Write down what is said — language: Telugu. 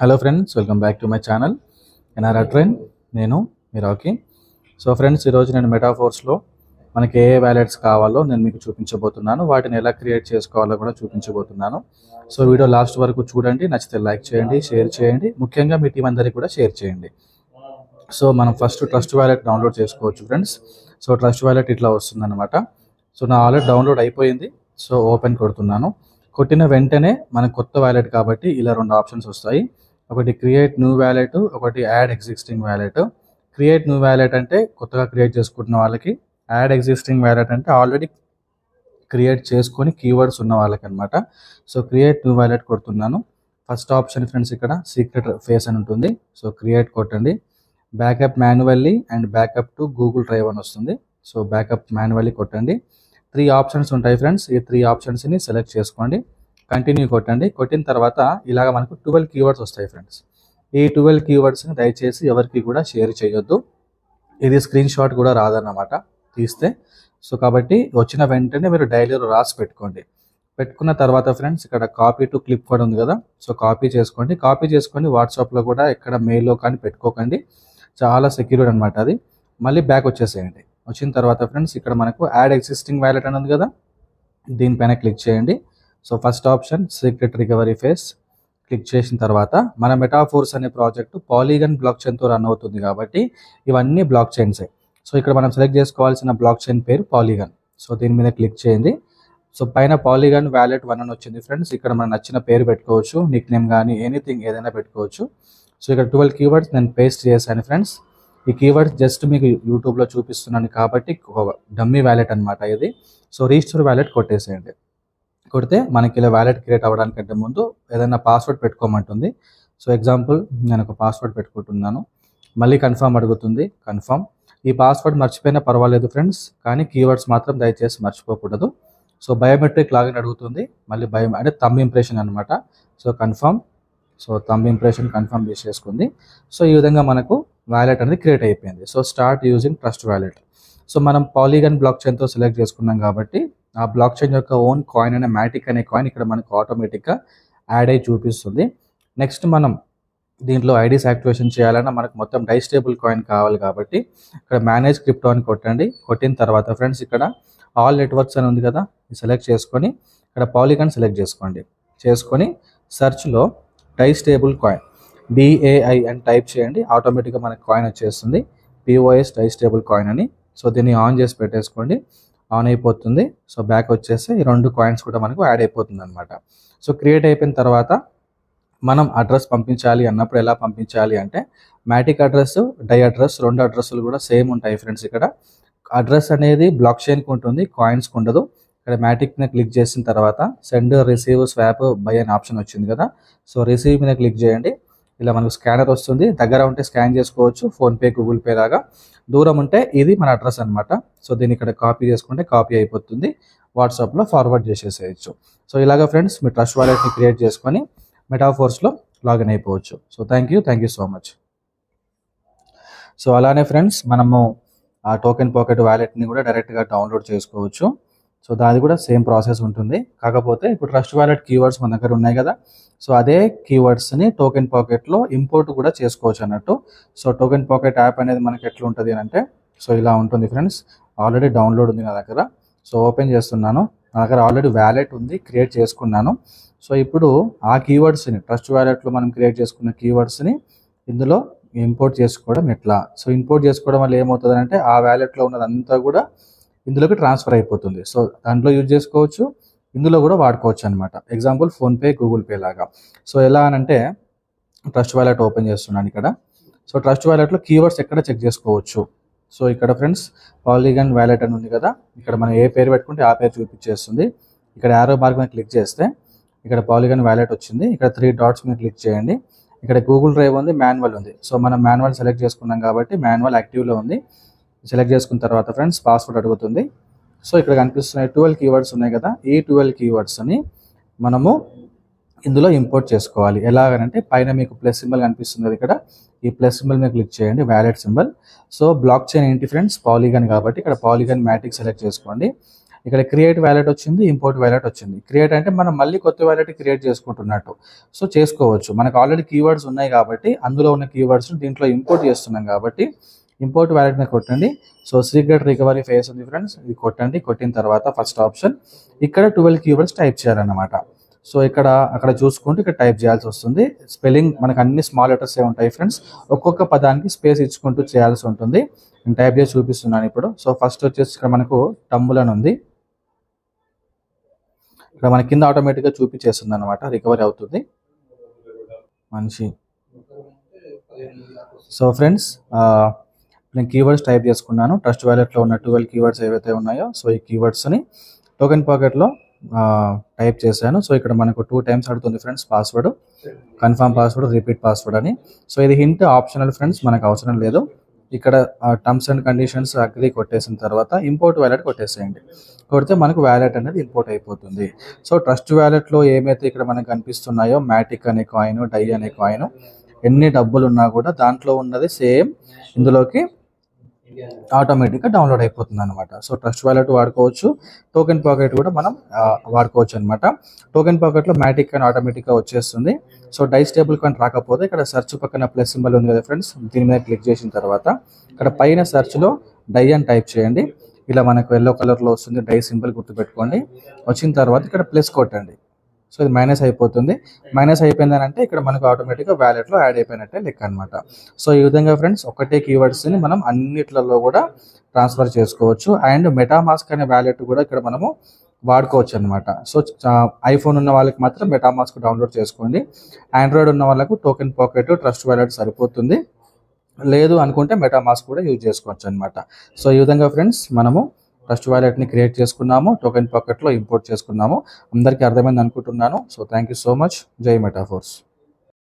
Hello friends welcome back to my channel NRR train నేను మీరాకి సో ఫ్రెండ్స్ ఈరోజు నేను మెటాఫోర్స్లో మనకి ఏ వ్యాలెట్స్ కావాలో నేను మీకు చూపించబోతున్నాను. వాటిని ఎలా క్రియేట్ చేసుకోవాలో కూడా చూపించబోతున్నాను. సో వీడియో లాస్ట్ వరకు చూడండి నచ్చితే లైక్ చేయండి షేర్ చేయండి ముఖ్యంగా మీ టీం అందరికీ కూడా షేర్ చేయండి. సో మనం ఫస్ట్ ట్రస్ట్ వ్యాలెట్ డౌన్లోడ్ చేసుకోవచ్చు ఫ్రెండ్స్ సో ట్రస్ట్ వ్యాలెట్ ఇట్లా వస్తుందన్నమాట. సో నా ఆల్రెడీ డౌన్లోడ్ అయిపోయింది. సో ఓపెన్ కొడుతున్నాను. కొట్టిన వెంటనే మనకు కొత్త వ్యాలెట్ కాబట్టి ఇలా రెండు ఆప్షన్స్ వస్తాయి. ఒకటి క్రియేట్ న్యూ వ్యాలెట్ ఒకటి add existing wallet create new wallet అంటే కొత్తగా క్రియేట్ చేసుకుంటున్న వాళ్ళకి యాడ్ ఎగ్జిస్టింగ్ వ్యాలెట్ అంటే ఆల్రెడీ క్రియేట్ చేసుకొని కీవర్డ్స్ ఉన్న వాళ్ళకి అనమాట సో క్రియేట్ న్యూ వ్యాలెట్ కొడుతున్నాను. ఫస్ట్ ఆప్షన్ ఫ్రెండ్స్ ఇక్కడ సీక్రెట్ ఫేస్ అని ఉంటుంది. సో క్రియేట్ కొట్టండి. Backup manually and backup to Google Drive అని వస్తుంది. సో బ్యాకప్ మాన్యువల్లీ కొట్టండి. త్రీ ఆప్షన్స్ ఉంటాయి ఫ్రెండ్స్. ఈ త్రీ ఆప్షన్స్ని సెలెక్ట్ చేసుకోండి. కంటిన్యూ కొట్టండి. కొట్టిన తర్వాత ఇలాగ మనకు ట్వెల్వ్ కీవర్డ్స్ వస్తాయి ఫ్రెండ్స్. ఈ ట్వెల్వ్ కీవర్డ్స్ని దయచేసి ఎవరికి కూడా షేర్ చేయొద్దు. ఇది స్క్రీన్ షాట్ కూడా రాదన్నమాట. తీస్తే. సో కాబట్టి వచ్చిన వెంటనే మీరు డైలీలో రాసి పెట్టుకోండి. పెట్టుకున్న తర్వాత ఫ్రెండ్స్ ఇక్కడ కాపీ టు క్లిప్ కూడా ఉంది కదా. సో కాపీ చేసుకోండి. కాపీ చేసుకొని వాట్సాప్లో కూడా ఎక్కడ మెయిల్లో కానీ పెట్టుకోకండి. చాలా సెక్యూర్డ్ అనమాట అది. మళ్ళీ బ్యాక్ వచ్చేసేయండి. వచ్చిన తర్వాత ఫ్రెండ్స్ ఇక్కడ మనకు యాడ్ ఎగ్జిస్టింగ్ వ్యాలెట్ అని ఉంది కదా? దీనిపైన క్లిక్ చేయండి. So first option secret recovery phrase click చేసిన తర్వాత మన మెటాఫోర్స్ అనే ప్రాజెక్టు పాలీగన్ బ్లాక్ చైన్తో రన్ అవుతుంది కాబట్టి ఇవన్నీ బ్లాక్ చైన్సే సో ఇక్కడ మనం సెలెక్ట్ చేసుకోవాల్సిన బ్లాక్ చైన్ పేరు పాలీగన్ సో దీని మీద క్లిక్ చేయండి. సో పైన పాలీగన్ వ్యాలెట్ వన్ అని వచ్చింది ఫ్రెండ్స్. ఇక్కడ మనం నచ్చిన పేరు పెట్టుకోవచ్చు నిక్ నేమ్ కానీ ఎనీథింగ్ ఏదైనా పెట్టుకోవచ్చు. సో ఇక్కడ ట్వెల్వ్ కీవర్డ్స్ నేను పేస్ట్ చేశాను ఫ్రెండ్స్. ఈ కీవర్డ్స్ జస్ట్ మీకు యూట్యూబ్లో చూపిస్తున్నాను కాబట్టి డమ్మీ వ్యాలెట్ అనమాట ఇది. సో రిజిస్టర్ వ్యాలెట్ కొట్టేసేయండి. కొడితే మనకి ఇలా వ్యాలెట్ క్రియేట్ అవ్వడానికంటే ముందు ఏదైనా పాస్వర్డ్ పెట్టుకోమంటుంది. సో ఎగ్జాంపుల్ నేను ఒక పాస్వర్డ్ పెట్టుకుంటున్నాను. మళ్ళీ కన్ఫర్మ్ అడుగుతుంది. కన్ఫర్మ్ ఈ పాస్వర్డ్ మర్చిపోయినా పర్వాలేదు ఫ్రెండ్స్ కానీ కీవర్డ్స్ మాత్రం దయచేసి మర్చిపోకూడదు. సో బయోమెట్రిక్ లాగిన్ అడుగుతుంది. మళ్ళీ బయో అంటే తమ్ ఇంప్రెషన్ అనమాట so confirm so thumb impression confirm చేసేసుకుంది. So ఈ విధంగా మనకు వ్యాలెట్ అనేది క్రియేట్ అయిపోయింది. So start using Trust Wallet so మనం పాలిగన్ బ్లాక్ చైన్తో సెలెక్ట్ చేసుకున్నాం కాబట్టి ఆ బ్లాక్ చైన్ యొక్క ఓన్ కాయిన్ అనే మ్యాటిక్ అనే కాయిన్ ఇక్కడ మనకు ఆటోమేటిక్గా యాడ్ అయి చూపిస్తుంది. నెక్స్ట్ మనం దీంట్లో ఐడీస్ యాక్టివేషన్ చేయాలన్నా మనకు మొత్తం డైస్టేబుల్ కాయిన్ కావాలి కాబట్టి ఇక్కడ మేనేజ్ క్రిప్టో అని కొట్టండి. కొట్టిన తర్వాత ఫ్రెండ్స్ ఇక్కడ ఆల్ నెట్వర్క్స్ అని ఉంది కదా సెలెక్ట్ చేసుకొని ఇక్కడ పాలిగన్ సెలెక్ట్ చేసుకోండి. చేసుకొని సెర్చ్లో డైస్టేబుల్ కాయిన్. బిఏఐ అని టైప్ చేయండి ఆటోమేటిక్గా మనకి కాయిన్ వచ్చేస్తుంది. పిఓఎస్ డైస్టేబుల్ కాయిన్ అని. సో దీన్ని ఆన్ చేసి పెట్టేసుకోండి. ఆన్ అయిపోతుంది. సో బ్యాక్ వచ్చేసి ఈ రెండు కాయిన్స్ కూడా మనకు యాడ్ అయిపోతుంది అనమాట సో క్రియేట్ అయిపోయిన తర్వాత మనం అడ్రస్ పంపించాలి అన్నప్పుడు ఎలా పంపించాలి అంటే మ్యాటిక్ అడ్రస్ డై అడ్రస్ రెండు అడ్రస్లు కూడా సేమ్ ఉంటాయి ఫ్రెండ్స్ ఇక్కడ. అడ్రస్ అనేది బ్లాక్ చైన్కి ఉంటుంది కాయిన్స్కి ఉండదు. ఇక్కడ మ్యాటిక్ మీద క్లిక్ చేసిన తర్వాత సెండ్ రిసీవ్ స్వాప్ బై అనే ఆప్షన్ వచ్చింది కదా. సో రిసీవ్ మీద క్లిక్ చేయండి. ఇలా మనకు స్కానర్ వస్తుంది. దగ్గర ఉంటే స్కాన్ చేసుకోవచ్చు. ఫోన్పే గూగుల్ పే లాగా. దూరం ఉంటే ఇది మన అడ్రస్ అనమాట సో దీన్ని ఇక్కడ కాపీ చేసుకుంటే కాపీ అయిపోతుంది. వాట్సాప్లో ఫార్వర్డ్ చేసేసేయచ్చు. సో ఇలాగ ఫ్రెండ్స్ మీ ట్రస్ట్ వాలెట్ని క్రియేట్ చేసుకొని మెటాఫోర్స్లో లాగిన్ అయిపోవచ్చు. So thank you. Thank you so much. So అలానే ఫ్రెండ్స్ మనము ఆ టోకెన్ పాకెట్ వ్యాలెట్ని కూడా డైరెక్ట్గా డౌన్లోడ్ చేసుకోవచ్చు. సో దాది కూడా సేమ్ ప్రాసెస్ ఉంటుంది. కాకపోతే ఇప్పుడు ట్రస్ట్ వ్యాలెట్ కీవర్డ్స్ మన దగ్గర ఉన్నాయి కదా. సో అదే కీవర్డ్స్ని టోకెన్ పాకెట్లో ఇంపోర్ట్ కూడా చేసుకోవచ్చు అన్నట్టు. సో టోకెన్ పాకెట్ యాప్ అనేది మనకి ఎట్లా ఉంటుంది అని అంటే సో ఇలా ఉంటుంది ఫ్రెండ్స్ ఆల్రెడీ డౌన్లోడ్ ఉంది నా దగ్గర. సో ఓపెన్ చేస్తున్నాను. నా దగ్గర ఆల్రెడీ వ్యాలెట్ ఉంది క్రియేట్ చేసుకున్నాను. సో ఇప్పుడు ఆ కీవర్డ్స్ని ట్రస్ట్ వ్యాలెట్లో మనం క్రియేట్ చేసుకున్న కీవర్డ్స్ని ఇందులో ఇంపోర్ట్ చేసుకోవడం ఎట్లా? సో ఇంపోర్ట్ చేసుకోవడం వల్ల ఏమవుతుంది అంటే ఆ వ్యాలెట్లో ఉన్నదంతా కూడా ఇందులోకి ట్రాన్స్ఫర్ అయిపోతుంది. సో దాంట్లో యూజ్ చేసుకోవచ్చు. ఇందులో కూడా వాడుకోవచ్చు అనమాట ఎగ్జాంపుల్ ఫోన్పే గూగుల్ పే లాగా. సో ఎలా అనంటే ట్రస్ట్ వ్యాలెట్ ఓపెన్ చేస్తున్నాను ఇక్కడ. సో ట్రస్ట్ వ్యాలెట్లో కీవర్డ్స్ ఎక్కడ చెక్ చేసుకోవచ్చు? సో ఇక్కడ ఫ్రెండ్స్ పాలిగన్ వ్యాలెట్ అని ఉంది కదా. ఇక్కడ మనం ఏ పేరు పెట్టుకుంటే ఆ పేరు చూపించేస్తుంది. ఇక్కడ యారో మార్క్ మీద క్లిక్ చేస్తే ఇక్కడ పాలిగన్ వ్యాలెట్ వచ్చింది. ఇక్కడ త్రీ డాట్స్ మీద క్లిక్ చేయండి. ఇక్కడ గూగుల్ డ్రైవ్ ఉంది మాన్యువల్ ఉంది. సో మనం మాన్యువల్ సెలెక్ట్ చేసుకున్నాం కాబట్టి మాన్యువల్ యాక్టివ్లో ఉంది. సెలెక్ట్ చేసుకున్న తర్వాత ఫ్రెండ్స్ పాస్వర్డ్ అడుగుతుంది. సో ఇక్కడ కనిపిస్తున్నాయి ట్వెల్వ్ కీవర్డ్స్ ఉన్నాయి కదా ఈ ట్వెల్వ్ కీవర్డ్స్ని మనము ఇందులో ఇంపోర్ట్ చేసుకోవాలి. ఎలాగనంటే పైన మీకు ప్లస్ సింబల్ కనిపిస్తుంది కదా ఇక్కడ. ఈ ప్లస్ సింబల్ మీద క్లిక్ చేయండి wallet symbol so blockchain ఏంటి ఫ్రెండ్స్? పాలిగన్ కాబట్టి ఇక్కడ పాలిగన్ మ్యాటిక్ సెలెక్ట్ చేసుకోండి. ఇక్కడ క్రియేట్ వ్యాలెట్ వచ్చింది ఇంపోర్ట్ వ్యాలెట్ వచ్చింది. క్రియేట్ అంటే మనం మళ్ళీ కొత్త వ్యాలెట్ క్రియేట్ చేసుకుంటున్నట్టు. సో చేసుకోవచ్చు. మనకు ఆల్రెడీ కీవర్డ్స్ ఉన్నాయి కాబట్టి అందులో ఉన్న కీవర్డ్స్ దీంట్లో ఇంపోర్ట్ చేస్తున్నాం కాబట్టి ఇంపోర్ట్ వ్యాలెట్ మీద కొట్టండి. సో సీక్రెట్ రికవరీ ఫేస్ ఉంది ఫ్రెండ్స్ ఇది కొట్టండి. కొట్టిన తర్వాత ఫస్ట్ ఆప్షన్ ఇక్కడ ట్వెల్వ్ క్యూబర్స్ టైప్ చేయాలన్నమాట. సో ఇక్కడ అక్కడ చూసుకుంటూ ఇక్కడ టైప్ చేయాల్సి వస్తుంది. స్పెల్లింగ్ మనకు అన్ని స్మాల్ లెటర్స్ ఏ ఉంటాయి ఫ్రెండ్స్ ఒక్కొక్క పదానికి స్పేస్ ఇచ్చుకుంటూ చేయాల్సి ఉంటుంది. నేను టైప్ చేసి చూపిస్తున్నాను ఇప్పుడు. సో ఫస్ట్ వచ్చేసి ఇక్కడ మనకు టంబుల్ అని ఉంది. ఇక్కడ మన కింద ఆటోమేటిక్గా చూపించేస్తుంది అనమాట రికవరీ అవుతుంది. మనిషి. సో ఫ్రెండ్స్ నేను కీవర్డ్స్ టైప్ చేసుకున్నాను. ట్రస్ట్ వ్యాలెట్లో ఉన్న ట్వెల్వ్ కీవర్డ్స్ ఏవైతే ఉన్నాయో సో ఈ కీవర్డ్స్ని టోకెన్ పాకెట్లో టైప్ చేశాను. సో ఇక్కడ మనకు టూ టైమ్స్ అడుగుతుంది friends password confirm password repeat password అని. సో ఇది హింట్ ఆప్షనల్ ఫ్రెండ్స్ మనకు అవసరం లేదు. ఇక్కడ టర్మ్స్ అండ్ కండిషన్స్ అగ్రి కొట్టేసిన తర్వాత ఇంపోర్ట్ వ్యాలెట్ కొట్టేసేయండి. కొడితే మనకు వ్యాలెట్ అనేది ఇంపోర్ట్ అయిపోతుంది. సో ట్రస్ట్ వ్యాలెట్లో ఏమైతే ఇక్కడ మనకు కనిపిస్తున్నాయో మ్యాటిక్ అనే కాయిన్ డై అనే కాయిన్ ఎన్ని డబ్బులు ఉన్నా కూడా దాంట్లో ఉన్నది సేమ్ ఇందులోకి ఆటోమేటిక్గా డౌన్లోడ్ అయిపోతుంది అనమాట సో ట్రస్ట్ వ్యాలెట్ వాడుకోవచ్చు. టోకెన్ పాకెట్ కూడా మనం వాడుకోవచ్చు అనమాట టోకెన్ పాకెట్లో మ్యాటిక్ అని ఆటోమేటిక్గా వచ్చేస్తుంది. సో డైస్ టేబుల్ కాయిన్ రాకపోతే ఇక్కడ సెర్చ్ పక్కన ప్లస్ సింబల్ ఉంది కదా ఫ్రెండ్స్ దీని మీద క్లిక్ చేసిన తర్వాత ఇక్కడ పైన సెర్చ్లో డై అని టైప్ చేయండి. ఇలా మనకు ఎల్లో కలర్లో వస్తుంది డై సింబల్ గుర్తుపెట్టుకోండి. వచ్చిన తర్వాత ఇక్కడ ప్లస్ కొట్టండి. సో ఇది మైనస్ అయిపోతుంది. మైనస్ అయిపోయిందని అంటే ఇక్కడ మనకు ఆటోమేటిక్గా వ్యాలెట్లో యాడ్ అయిపోయినట్టే లెక్క అనమాట సో ఈ విధంగా ఫ్రెండ్స్ ఒకటే కీవర్డ్స్ని మనం అన్నిట్లలో కూడా ట్రాన్స్ఫర్ చేసుకోవచ్చు. అండ్ మెటామాస్క్ అనే వ్యాలెట్ కూడా ఇక్కడ మనము వాడుకోవచ్చు అనమాట సో ఐఫోన్ ఉన్న వాళ్ళకి మాత్రం మెటామాస్క్ డౌన్లోడ్ చేసుకోండి. ఆండ్రాయిడ్ ఉన్న వాళ్ళకు టోకెన్ పాకెట్ ట్రస్ట్ వ్యాలెట్ సరిపోతుంది. లేదు అనుకుంటే మెటామాస్క్ కూడా యూజ్ చేసుకోవచ్చు అనమాట సో ఈ విధంగా ఫ్రెండ్స్ మనము ఫస్ట్ వ్యాలెట్ని క్రియేట్ చేసుకున్నాము టోకెన్ పాకెట్లో ఇంపోర్ట్ చేసుకున్నాము. అందరికీ అర్థమైంది అనుకుంటున్నాను. So thank you so much జై మెటాఫోర్స్